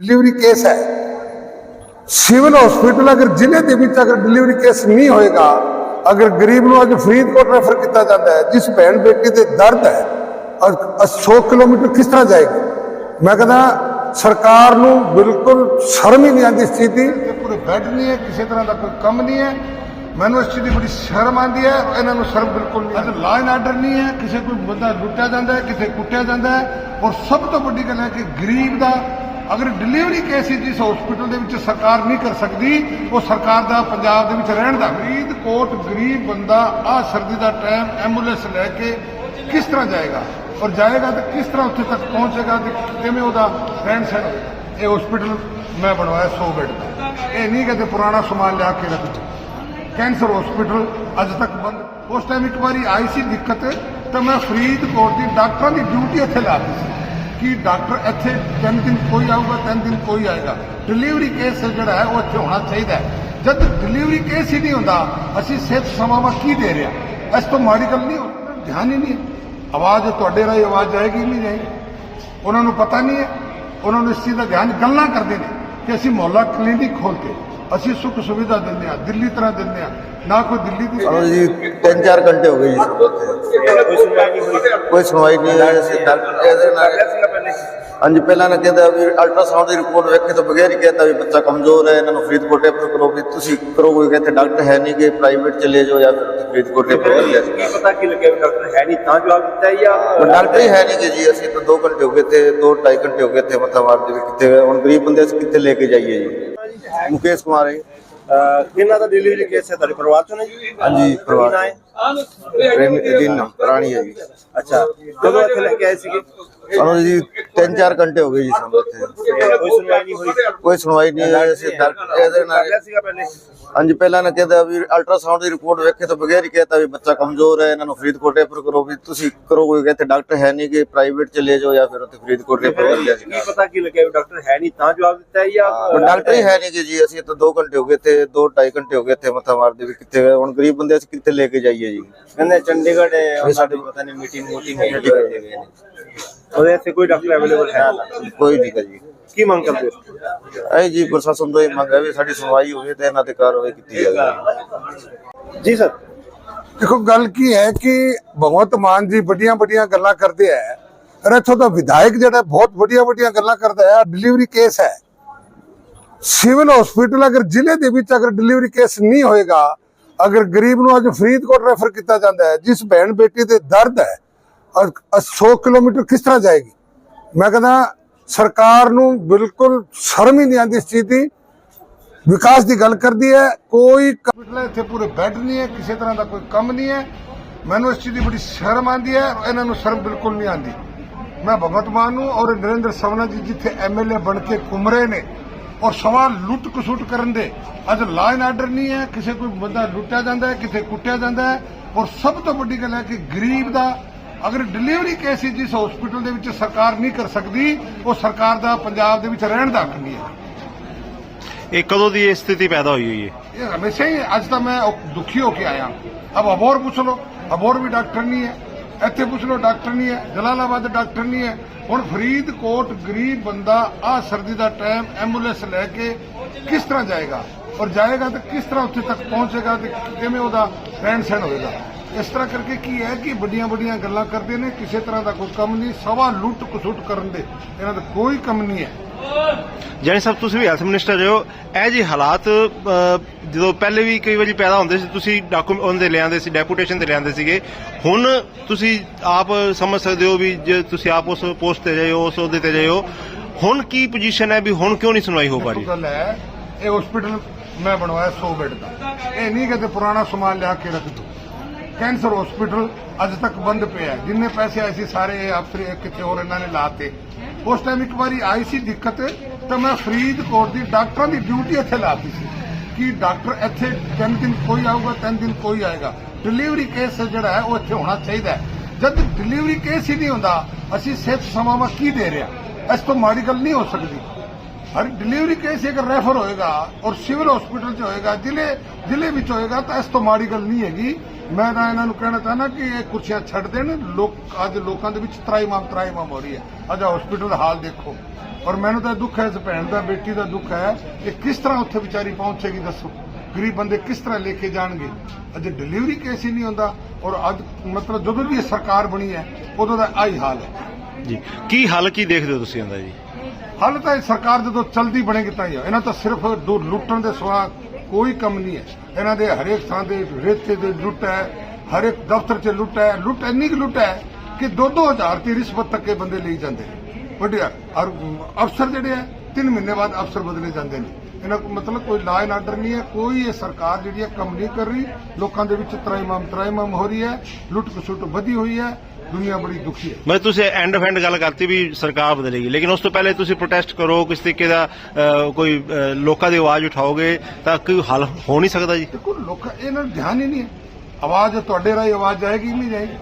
Delivery case ਹੈ। Civil hospital ਅਗਰ ਜ਼ਿਲ੍ਹੇ ਦੇ ਵਿੱਚ ਅਗਰ ਡਿਲੀਵਰੀ ਕੇਸ ਨਹੀਂ ਹੋਏਗਾ ਅਗਰ ਗਰੀਬ ਨੂੰ ਅੱਜ ਫਰੀਦਕੋਟ ਰੈਫਰ ਕੀਤਾ ਜਾਂਦਾ ਹੈ ਜਿਸ ਭੈਣ ਬੇਟੀ ਦੇ ਦਰਦ ਹੈ ਔਰ 100 ਕਿਲੋਮੀਟਰ ਕਿਸ ਤਰ੍ਹਾਂ ਜਾਏਗੀ? ਮੈਂ ਕਹਿੰਦਾ ਸਰਕਾਰ ਨੂੰ ਬਿਲਕੁਲ ਸ਼ਰਮ ਹੀ ਨਹੀਂ ਆਉਂਦੀ ਇਸ ਚੀਜ਼ ਦੀ। ਕਿ ਪੂਰੇ ਬੈੱਡ ਨਹੀਂ ਹੈ ਕਿਸੇ ਤਰ੍ਹਾਂ ਦਾ ਕੋਈ ਕੰਮ ਨਹੀਂ ਹੈ। ਮੈਨੂੰ ਇਸ ਚੀਜ਼ ਦੀ ਬੜੀ ਸ਼ਰਮ ਆਉਂਦੀ ਹੈ ਇਹਨਾਂ ਨੂੰ ਸ਼ਰਮ ਬਿਲਕੁਲ ਨਹੀਂ ਅੱਜ ਲਾਅ ਐਂਡ ਆਰਡਰ ਨਹੀਂ ਹੈ ਕਿਸੇ ਕੋਈ ਬੰਦਾ ਲੁੱਟਿਆ ਜਾਂਦਾ ਹੈ ਕਿਸੇ ਕੁੱਟਿਆ ਜਾਂਦਾ ਹੈ ਔਰ ਸਭ ਤੋਂ ਵੱਡੀ ਗੱਲ ਹੈ ਕਿ ਗਰੀਬ ਦਾ ਅਗਰ ਡਿਲੀਵਰੀ ਕੇਸ ਹੀ ਜਿਸ ਹਸਪੀਟਲ ਦੇ ਵਿੱਚ ਸਰਕਾਰ ਨਹੀਂ ਕਰ ਸਕਦੀ, ਉਹ ਸਰਕਾਰ ਦਾ ਪੰਜਾਬ ਦੇ ਵਿੱਚ ਰਹਿਣ ਦਾ। ਫਰੀਦਕੋਟ ਗਰੀਬ ਬੰਦਾ ਆ ਸਰਦੀ ਦਾ ਟਾਈਮ ਐਂਬੂਲੈਂਸ ਲੈ ਕੇ ਕਿਸ ਤਰ੍ਹਾਂ ਜਾਏਗਾ? ਔਰ ਜਾਏਗਾ ਤਾਂ ਕਿਸ ਤਰ੍ਹਾਂ ਉੱਥੇ ਤੱਕ ਪਹੁੰਚੇਗਾ ਤੇ ਕਿਵੇਂ ਉਹਦਾ ਰਹਿਣ ਸਹਿਣ ਇਹ ਹਸਪੀਟਲ ਮੈਂ ਬਣਵਾਇਆ 100 ਬੈੱਡ ਦਾ। ਇਹ ਨਹੀਂ ਕਿ ਪੁਰਾਣਾ ਸਮਾਨ ਲਿਆ ਕੇ ਰੱਖ ਕੈਂਸਰ ਹਸਪੀਟਲ ਅੱਜ ਤੱਕ ਬੰਦ। ਉਸ ਟਾਈਮ ਇੱਕ ਵਾਰੀ ਆਈ ਸੀ ਦਿੱਕਤ ਤਾਂ ਮੈਂ ਫਰੀਦਕੋਟ ਦੀ ਡਾਕਟਰਾਂ ਦੀ ਡਿਊਟੀ ਇੱਥੇ ਲਾਤੀ ਸੀ। ਕਿ ਡਾਕਟਰ ਇੱਥੇ ਤਿੰਨ ਦਿਨ ਕੋਈ ਆਊਗਾ, ਤਿੰਨ ਦਿਨ ਕੋਈ ਆਏਗਾ। ਡਿਲੀਵਰੀ ਕੇਸ ਜਿਹੜਾ ਹੈ, ਉਹ ਇੱਥੇ ਹੋਣਾ ਚਾਹੀਦਾ ਜਦ ਡਿਲੀਵਰੀ ਕੇਸ ਹੀ ਨਹੀਂ ਹੁੰਦਾ, ਅਸੀਂ ਸਿਹਤ ਸੇਵਾਵਾਂ ਕੀ ਦੇ ਰਹੇ ਹਾਂ? ਇਸ ਤੋਂ ਮਾੜੀ ਗੱਲ ਨਹੀਂ ਧਿਆਨ ਹੀ ਨਹੀਂ ਆਵਾਜ਼ ਤੁਹਾਡੇ ਰਾਹੀਂ ਆਵਾਜ਼ ਜਾਏਗੀ ਨਹੀਂ ਜਾਏਗੀ। ਉਹਨਾਂ ਨੂੰ ਪਤਾ ਨਹੀਂ ਹੈ। ਉਹਨਾਂ ਨੂੰ ਇਸ ਚੀਜ਼ ਦਾ ਧਿਆਨ ਗੱਲਾਂ ਕਰਦੇ ਨੇ ਕਿ ਅਸੀਂ ਮੁਹੱਲਾ ਕਲੀਨਿਕ ਖੋਲ੍ਹ ਕੇ ਅਸੀਂ ਸੁੱਖ ਸੁਵਿਧਾ ਦਿੰਦੇ ਹਾਂ ਦਿੱਲੀ ਤਰ੍ਹਾਂ ਦਿੰਦੇ ਹਾਂ। ਨਾ ਕੋਈ ਦਿੱਲੀ ਦੀ ਚਲੋ ਜੀ 3-4 ਘੰਟੇ ਹੋ ਗਏ ਜੀ। ਕੋਈ ਸੁਣਵਾਈ ਨਹੀਂ ਹੋਈ ਕੋਈ ਸੁਣਵਾਈ ਨਹੀਂ ਹੋਈ ਅਸੀਂ ਡਾਕਟਰ ਇਹਦੇ ਨਾਲ। ਸੀਗਾ ਪਹਿਲੇ ਹਾਂਜੀ ਪਹਿਲਾਂ ਨੇ ਕਹਿੰਦਾ ਵੀ ਅਲਟਰਾਸਾਊਂਡ ਦੀ ਰਿਪੋਰਟ ਵੇਖੇ ਤੋਂ ਬਗੈਰ ਹੀ ਕਹਿੰਦਾ ਵੀ ਬੱਚਾ ਕਮਜ਼ੋਰ ਹੈ ਇਹਨਾਂ ਨੂੰ ਫਰੀਦਕੋਟ ਰੈਫਰ ਕਰੋ ਵੀ ਤੁਸੀਂ ਕਰੋ ਕੋਈ ਕਹਿੰਦੇ ਡਾਕਟਰ ਹੈ ਨਹੀਂ ਕਿ ਪ੍ਰਾਈਵੇਟ ਚਲੇ ਜਾਓ ਜਾਂ ਫਿਰ ਫਰੀਦਕੋਟ ਰੈਫਰ ਕਰ ਲਿਆ ਕੀ ਪਤਾ ਕੀ ਲੱਗਿਆ ਵੀ ਡਾਕਟਰ ਹੈ ਨਹੀਂ ਤਾਂ ਜਵਾਬ ਦਿੱਤਾ ਹੈ ਉਹ ਜਾਂ ਡਾਕਟਰ ਹੀ ਹੈ ਨਹੀਂ ਕਿ ਜੀ ਅਸੀਂ ਤਾਂ 2 ਘੰਟੇ ਹੋ ਗਏ ਤੇ 2-2.5 ਘੰਟੇ ਹੋ ਗਏ ਤੇ ਮੱਥਾ ਮਾਰਦੇ ਵੀ ਕਿੱਥੇ ਹੁਣ ਗਰੀਬ ਬੰਦੇ ਅਸੀਂ ਕਿੱਥੇ ਲੈ ਕੇ ਜਾਈਏ ਜੀ? ਮੁਕੇਸ਼ ਕੁਮਾਰ ਹੈ ਕਿਹਨਾਂ ਦਾ ਡਿਲੀਵਰੀ ਕੇਸ ਹੈ? ਤੁਹਾਡੇ ਪਰਿਵਾਰ ਚੋਂ ਨੇ ਜੀ? ਹਾਂਜੀ ਪਰਿਵਾਰ ਹੈ? ਪ੍ਰੇਮ ਦਿਨ ਰਾਣੀ ਹੈ ਜੀ। ਅੱਛਾ ਕਦੋਂ ਇੱਥੇ ਲੈ ਕੇ ਆਏ ਸੀਗੇ? ਸਾਨੂੰ ਜੀ 3-4 ਘੰਟੇ ਹੋ ਗਏ ਜੀ ਸਾਨੂੰ ਇੱਥੇ। ਕੋਈ ਸੁਣਵਾਈ ਨਹੀਂ ਹੋਈ। ਕੋਈ ਸੁਣਵਾਈ ਨਹੀਂ ਹੋਈ ਅਸੀਂ ਡਾਕਟਰ ਇਹਦੇ ਨਾਲ ਸੀਗਾ ਪਹਿਲੇ। ਹਾਂਜੀ ਪਹਿਲਾਂ ਨੇ ਕਹਿੰਦਾ ਵੀ ਅਲਟਰਾਸਾਊਂਡ ਦੀ ਰਿਪੋਰਟ ਵੇਖੇ ਤੋਂ ਬਗੈਰ ਹੀ ਕਹਿੰਦਾ ਵੀ ਬੱਚਾ ਕਮਜ਼ੋਰ ਹੈ ਇਹਨਾਂ ਨੂੰ ਫਰੀਦਕੋਟ ਰੈਫਰ ਕਰੋ ਵੀ ਤੁਸੀਂ ਕਰੋ ਕੋਈ ਕਹਿੰਦੇ ਡਾਕਟਰ ਹੈ ਨਹੀਂ ਕਿ ਪ੍ਰਾਈਵੇਟ ਚਲੇ ਜਾਓ ਜਾਂ ਫਿਰ ਉੱਥੇ ਫਰੀਦਕੋਟ ਰੈਫਰ ਕਰ ਲਿਆ ਕੀ ਪਤਾ ਕੀ ਲੱਗਿਆ ਵੀ ਡਾਕਟਰ ਹੈ ਨਹੀਂ ਤਾਂ ਜਵਾਬ ਦਿੱਤਾ ਹੈ ਉਹ ਜਾਂ ਡਾਕਟਰ ਹੀ ਹੈ ਨਹੀਂ ਕਿ ਜੀ ਅਸੀਂ ਤਾਂ 2 ਘੰਟੇ ਹੋ ਗਏ ਤੇ 2.5 ਘੰਟੇ ਹੋ ਗਏ ਇੱਥੇ ਮੱਥਾ ਮਾਰਦੇ ਵੀ ਕਿੱਥੇ ਗਏ। ਹੁਣ ਗਰੀਬ ਬੰਦੇ ਅਸੀਂ ਕਿੱਥੇ ਲੈ ਕੇ ਜਾਈਏ ਜੀ? ਕਹਿੰਦੇ ਚੰਡੀਗੜ੍ਹ ਹੈ ਸਾਡੇ ਪਤਾ ਨਹੀਂ ਮੀਟਿੰਗ ਮੀਟਿੰਗ ਹੈ ਉਹਦੇ ਇੱਥੇ ਕੋਈ ਡਾਕਟਰ ਅਵੇਲੇਬਲ ਹੈ ਕੋਈ ਨਹੀਂ ਗਾ ਜੀ। ਕੀ ਮੰਗ ਕਰਦੇ ਹੋ? ਐ ਜੀ ਪ੍ਰਸ਼ਾਸਨ ਤੋਂ ਇਹ ਮੰਗ ਹੈ ਵੀ ਸਾਡੀ ਸੁਣਵਾਈ ਹੋਵੇ ਤੇ ਇਹਨਾਂ ਤੇ ਕਾਰਵਾਈ ਕੀਤੀ ਜਾਵੇ। ਜੀ ਸਰ। ਦੇਖੋ ਗੱਲ ਕੀ ਹੈ ਕਿ ਭਗਵੰਤ ਮਾਨ ਜੀ ਵੱਡੀਆਂ ਵੱਡੀਆਂ ਗੱਲਾਂ ਕਰਦੇ ਹੈ ਔਰ ਇੱਥੋਂ ਦਾ ਵਿਧਾਇਕ ਜਿਹੜਾ ਬਹੁਤ ਵੱਡੀਆਂ ਵੱਡੀਆਂ ਗੱਲਾਂ ਕਰਦਾ ਹੈ ਡਿਲੀਵਰੀ ਕੇਸ ਹੈ। ਸਿਵਲ ਹਸਪੀਟਲ ਅਗਰ ਜ਼ਿਲ੍ਹੇ ਦੇ ਵਿੱਚ ਅਗਰ ਡਿਲੀਵਰੀ ਕੇਸ ਨਹੀਂ ਹੋਏਗਾ ਅਗਰ ਗਰੀਬ ਨੂੰ ਅੱਜ ਫਰੀਦਕੋਟ ਰੈਫਰ ਕੀਤਾ ਜਾਂਦਾ ਹੈ ਜਿਸ ਭੈਣ ਬੇਟੀ ਦੇ ਦਰਦ ਹੈ ਔਰ 100 ਕਿਲੋਮੀਟਰ ਕਿਸ ਤਰ੍ਹਾਂ ਜਾਏਗੀ? ਮੈਂ ਕਹਿੰਦਾ, ਸਰਕਾਰ ਨੂੰ ਬਿਲਕੁਲ ਸ਼ਰਮ ਹੀ ਨਹੀਂ ਆਉਂਦੀ ਇਸ ਚੀਜ਼ ਦੀ। ਵਿਕਾਸ ਦੀ ਗੱਲ ਕਰਦੀ ਹੈ, ਕੋਈ ਕ- ਇੱਥੇ ਪੂਰੇ ਬੈੱਡ ਨਹੀਂ ਹੈ, ਕਿਸੇ ਤਰ੍ਹਾਂ ਦਾ ਕੋਈ ਕੰਮ ਨਹੀਂ ਹੈ। ਮੈਨੂੰ ਇਸ ਚੀਜ਼ ਦੀ ਬੜੀ ਸ਼ਰਮ ਆਉਂਦੀ ਹੈ, ਇਹਨਾਂ ਨੂੰ ਸ਼ਰਮ ਬਿਲਕੁਲ ਨਹੀਂ ਆਉਂਦੀ। ਮੈਂ ਭਗਵਤ ਮਾਨ ਨੂੰ ਔਰ ਨਰਿੰਦਰ ਸਵਨਾ ਜੀ ਜਿੱਥੇ ਐਮਐਲਏ ਬਣ ਕੇ ਘੁੰਮ ਰਹੇ ਨੇ ਔਰ ਸਵਾਲ ਲੁੱਟ ਕਸੁੱਟ ਕਰਨ ਦੇ, ਅੱਜ ਲਾਈਨ ਆਰਡਰ ਨਹੀਂ ਹੈ, ਕਿਸੇ ਕੋਈ ਬੰਦਾ ਲੁੱਟਿਆ ਜਾਂਦਾ ਹੈ ਕਿਸੇ ਕੁੱਟਿਆ ਜਾਂਦਾ ਹੈ ਔਰ ਸਭ ਤੋਂ ਵੱਡੀ ਗੱਲ ਹੈ ਕਿ ਗਰੀਬ ਦਾ ਅਗਰ ਡਿਲੀਵਰੀ ਕੇਸ ਹੀ ਜਿਸ ਹਸਪੀਟਲ ਦੇ ਵਿੱਚ ਸਰਕਾਰ ਨਹੀਂ ਕਰ ਸਕਦੀ ਉਹ ਸਰਕਾਰ ਦਾ ਪੰਜਾਬ ਦੇ ਵਿੱਚ ਰਹਿਣ ਦਾ ਹੱਕ ਨਹੀਂ ਹੈ। ਇਹ ਕਦੋਂ ਦੀ ਇਹ ਸਥਿਤੀ ਪੈਦਾ ਹੋਈ ਹੋਈ ਹੈ? ਇਹ ਹਮੇਸ਼ਾ ਹੀ ਅੱਜ ਤਾਂ ਮੈਂ ਦੁਖੀ ਹੋ ਕੇ ਆਇਆ। ਅਬ ਅਬੋਰ ਪੁੱਛ ਲਓ ਅਬੋਰ ਵੀ ਡਾਕਟਰ ਨਹੀਂ ਹੈ। ਇੱਥੇ ਪੁੱਛ ਲਓ ਡਾਕਟਰ ਨਹੀਂ ਹੈ। ਜਲਾਲਾਬਾਦ ਡਾਕਟਰ ਨਹੀਂ ਹੈ। ਹੁਣ ਫਰੀਦਕੋਟ ਗਰੀਬ ਬੰਦਾ ਆ ਸਰਦੀ ਦਾ ਟਾਈਮ ਐਂਬੂਲੈਂਸ ਲੈ ਕੇ ਕਿਸ ਤਰ੍ਹਾਂ ਜਾਏਗਾ? ਔਰ ਜਾਏਗਾ ਤਾਂ ਕਿਸ ਤਰ੍ਹਾਂ ਉੱਥੇ ਤੱਕ ਪਹੁੰਚੇਗਾ ਤੇ ਕਿਵੇਂ ਉਹਦਾ ਰਹਿਣ ਸਹਿਣ ਹੋਏਗਾ? ਇਸ ਤਰ੍ਹਾਂ ਕਰਕੇ ਕੀ ਹੈ ਕਿ ਵੱਡੀਆਂ ਵੱਡੀਆਂ ਗੱਲਾਂ ਕਰਦੇ ਨੇ ਕਿਸੇ ਤਰ੍ਹਾਂ ਦਾ ਕੋਈ ਕੰਮ ਨਹੀਂ ਸਵਾ ਲੁੱਟ ਕਸੁੱਟ ਕਰਨ ਦੇ ਇਹਨਾਂ ਦਾ ਕੋਈ ਕੰਮ ਨਹੀਂ ਹੈ। ਜਾਨੀ ਸਾਹਿਬ ਤੁਸੀਂ ਵੀ ਹੈਲਥ ਮਿਨਿਸਟਰ ਹੋ ਇਹ ਜੀ ਹਾਲਾਤ ਜਦੋਂ ਪਹਿਲੇ ਵੀ ਕਈ ਵਾਰੀ ਪੈਦਾ ਹੁੰਦੇ ਸੀ ਤੁਸੀਂ ਡਾਕੂਮੈਂਟ ਉਹਦੇ ਲਿਆਂਦੇ ਸੀ ਡੈਪੂਟੇਸ਼ਨ ਤੇ ਲਿਆਂਦੇ ਸੀਗੇ ਹੁਣ ਤੁਸੀਂ ਆਪ ਸਮਝ ਸਕਦੇ ਹੋ ਵੀ ਜੇ ਤੁਸੀਂ ਆਪ ਉਸ ਪੋਸਟ ਤੇ ਜਾਇਓ ਉਸ ਅਹੁਦੇ ਤੇ ਜਾਇਓ ਹੁਣ ਕੀ ਪੋਜੀਸ਼ਨ ਹੈ ਵੀ ਹੁਣ ਕਿਉਂ ਨਹੀਂ ਸੁਣਵਾਈ ਹੋ ਪਾ ਰਹੀ? ਇਹ ਹਸਪੀਟਲ ਮੈਂ ਬਣਵਾਇਆ 100 ਬੈੱਡ ਦਾ। ਇਹ ਨਹੀਂ ਕਿ ਪੁਰਾਣਾ ਸਮਾਨ ਲਿਆ ਕੇ ਰੱਖ ਦੋ। ਕੈਂਸਰ ਹਸਪੀਟਲ ਅੱਜ ਤੱਕ ਬੰਦ ਪਿਆ ਜਿੰਨੇ ਪੈਸੇ ਆਏ ਸੀ ਸਾਰੇ ਅਫਸਰ ਇਹ ਕਿਤੇ ਹੋਰ ਇਹਨਾਂ ਨੇ ਲਾਤੇ। ਉਸ ਟਾਈਮ ਇੱਕ ਵਾਰੀ ਆਈ ਸੀ ਦਿੱਕਤ ਤਾਂ ਮੈਂ ਫਰੀਦਕੋਟ ਦੀ ਡਾਕਟਰਾਂ ਦੀ ਡਿਊਟੀ ਇੱਥੇ ਲਾਤੀ ਸੀ ਕਿ ਡਾਕਟਰ ਇੱਥੇ ਤਿੰਨ ਦਿਨ ਕੋਈ ਆਊਗਾ, ਤਿੰਨ ਦਿਨ ਕੋਈ ਆਏਗਾ। ਡਿਲੀਵਰੀ ਕੇਸ ਜਿਹੜਾ ਹੈ ਉਹ ਇੱਥੇ ਹੋਣਾ ਚਾਹੀਦਾ ਹੈ। ਜਦ ਡਿਲੀਵਰੀ ਕੇਸ ਹੀ ਨਹੀਂ ਹੁੰਦਾ, ਅਸੀਂ ਸਿਹਤ ਸੇਵਾਵਾਂ ਕੀ ਦੇ ਰਿਹਾ ਇਸ ਤੋਂ ਮਾੜੀ ਗੱਲ ਨਹੀਂ ਹੋ ਸਕਦੀ। ਹਰ ਡਿਲੀਵਰੀ ਕੇਸ ਇੱਕ ਰੈਫਰ ਹੋਏਗਾ ਔਰ ਸਿਵਲ ਹਸਪੀਟਲ 'ਚ ਹੋਏਗਾ, ਜ਼ਿਲ੍ਹੇ ਜ਼ਿਲ੍ਹੇ ਵਿੱਚ ਹੋਏਗਾ, ਤਾਂ ਇਸ ਤੋਂ ਮਾੜੀ ਗੱਲ ਨਹੀਂ ਹੈਗੀ। ਮੈਂ ਤਾਂ ਇਹਨਾਂ ਨੂੰ ਕਹਿਣਾ ਚਾਹਨਾ ਕਿ ਇਹ ਕੁਰਸੀਆਂ ਛੱਡ ਦੇਣ। ਲੋਕ ਅੱਜ ਲੋਕਾਂ ਦੇ ਵਿੱਚ ਤਰਾਈਮਾਮ ਤਰਾਈਮਾਮ ਹੋ ਰਹੀ ਹੈ। ਅੱਜ ਹਸਪੀਟਲ ਦਾ ਹਾਲ ਦੇਖੋ। ਔਰ ਮੈਨੂੰ ਤਾਂ ਦੁੱਖ ਹੈ, ਇਸ ਭੈਣ ਦਾ, ਬੇਟੀ ਦਾ ਦੁੱਖ ਹੈ ਕਿ ਕਿਸ ਤਰ੍ਹਾਂ ਉੱਥੇ ਵਿਚਾਰੀ ਪਹੁੰਚੇਗੀ ਦੱਸੋ? ਗਰੀਬ ਬੰਦੇ ਕਿਸ ਤਰ੍ਹਾਂ ਲੈ ਕੇ ਜਾਣਗੇ? ਅੱਜ ਡਿਲੀਵਰੀ ਕੇਸ ਹੀ ਨਹੀਂ ਹੁੰਦਾ। ਔਰ ਅੱਜ ਮਤਲਬ ਜਦੋਂ ਵੀ ਇਹ ਸਰਕਾਰ ਬਣੀ ਹੈ, ਉਦੋਂ ਦਾ ਆਹੀ ਹਾਲ ਹੈ। ਜੀ। ਕੀ ਹੱਲ, ਕੀ ਦੇਖਦੇ ਹੋ ਤੁਸੀਂ ਇਹਦਾ ਜੀ? ਹਾਲ ਤਾਂ ਇਹ ਸਰਕਾਰ ਜਦੋਂ ਚਲਦੀ ਬਣੇਗੀ ਤਾਂ ਹੀ ਆ। ਇਹਨਾਂ ਤਾਂ ਸਿਰਫ ਦੋ ਲੁੱਟਣ ਦੇ ਸਿਵਾ ਕੋਈ ਕੰਮ ਨਹੀਂ ਹੈ। ਇਹਨਾਂ ਦੇ ਹਰੇਕ ਥਾਂ ਦੇ ਰੇਤੇ ਦੇ ਲੁੱਟ ਹੈ, ਹਰੇਕ ਦਫ਼ਤਰ 'ਚ ਲੁੱਟ ਹੈ। ਲੁੱਟ ਇੰਨੀ ਕੁ ਲੁੱਟ ਹੈ ਕਿ ਦੋ ਦੋ ਹਜ਼ਾਰ ਦੀ ਰਿਸ਼ਵਤ ਤੱਕ ਇਹ ਬੰਦੇ ਲਈ ਜਾਂਦੇ ਨੇ। ਵੱਡਿਆ ਔਰ ਅਫਸਰ ਜਿਹੜੇ ਹੈ 3 ਮਹੀਨੇ ਬਾਅਦ ਅਫਸਰ ਬਦਲੇ ਜਾਂਦੇ ਨੇ। ਇਹਨਾਂ ਕੋਲ ਮਤਲਬ ਕੋਈ ਲਾ ਐਂਡ ਆਰਡਰ ਨਹੀਂ ਹੈ, ਕੋਈ ਇਹ ਸਰਕਾਰ ਜਿਹੜੀ ਹੈ ਕੰਮ ਨਹੀਂ ਕਰ ਰਹੀ। ਲੋਕਾਂ ਦੇ ਵਿੱਚ ਤਰਾਈਮਾਮ ਤਰਾਈਮਾਮ ਹੋ ਰਹੀ ਹੈ। ਲੁੱਟ ਖਸੁੱਟ ਵਧੀ ਹੋਈ ਹੈ। ਦੁਨੀਆ ਬੜੀ ਦੁਖੀ ਹੈ। ਮੈਂ ਤੁਸੀਂ ਐਂਡ ਆਫ ਐਂਡ ਗੱਲ ਕਰਤੀ ਵੀ ਸਰਕਾਰ ਬਦਲੇਗੀ ਲੇਕਿਨ ਉਸ ਤੋਂ ਪਹਿਲੇ ਤੁਸੀਂ ਪ੍ਰੋਟੈਸਟ ਕਰੋ ਕਿਸ ਤਰੀਕੇ ਦਾ ਕੋਈ ਲੋਕਾਂ ਦੀ ਆਵਾਜ਼ ਉਠਾਓਗੇ ਤਾਂ ਕੋਈ ਹੱਲ ਹੋ ਨਹੀਂ ਸਕਦਾ ਜੀ। ਦੇਖੋ ਲੋਕਾਂ ਇਹਨਾਂ ਨੂੰ ਧਿਆਨ ਹੀ ਨਹੀਂ ਹੈ। ਆਵਾਜ਼ ਤੁਹਾਡੇ ਰਾਹੀਂ ਆਵਾਜ਼ ਜਾਏਗੀ ਨਹੀਂ ਜਾਏਗੀ?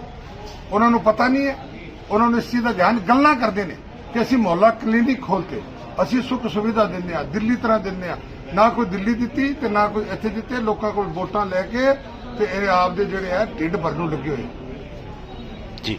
ਉਹਨਾਂ ਨੂੰ ਪਤਾ ਨਹੀਂ ਹੈ। ਉਹਨਾਂ ਨੂੰ ਇਸ ਚੀਜ਼ ਦਾ ਧਿਆਨ ਗੱਲਾਂ ਕਰਦੇ ਨੇ ਕਿ ਅਸੀਂ ਮੁਹੱਲਾ ਕਲੀਨਿਕ ਖੋਲਤੇ ਅਸੀਂ ਸੁੱਖ ਸੁਵਿਧਾ ਦਿੰਦੇ ਆ ਦਿੱਲੀ ਤਰ੍ਹਾਂ ਦਿੰਦੇ ਆ ਨਾ ਕੋਈ ਦਿੱਲੀ ਦਿੱਤੀ ਤੇ ਨਾ ਕੋਈ ਇੱਥੇ ਦਿੱਤੇ ਲੋਕਾਂ ਕੋਲ ਵੋਟਾਂ ਲੈ ਕੇ ਤੇ ਇਹ ਆਪਦੇ ਜਿਹੜੇ ਆ ਢਿੱਡ ਭਰਨ ਨੂੰ ਲੱਗੇ ਹੋਏ। ਜੀ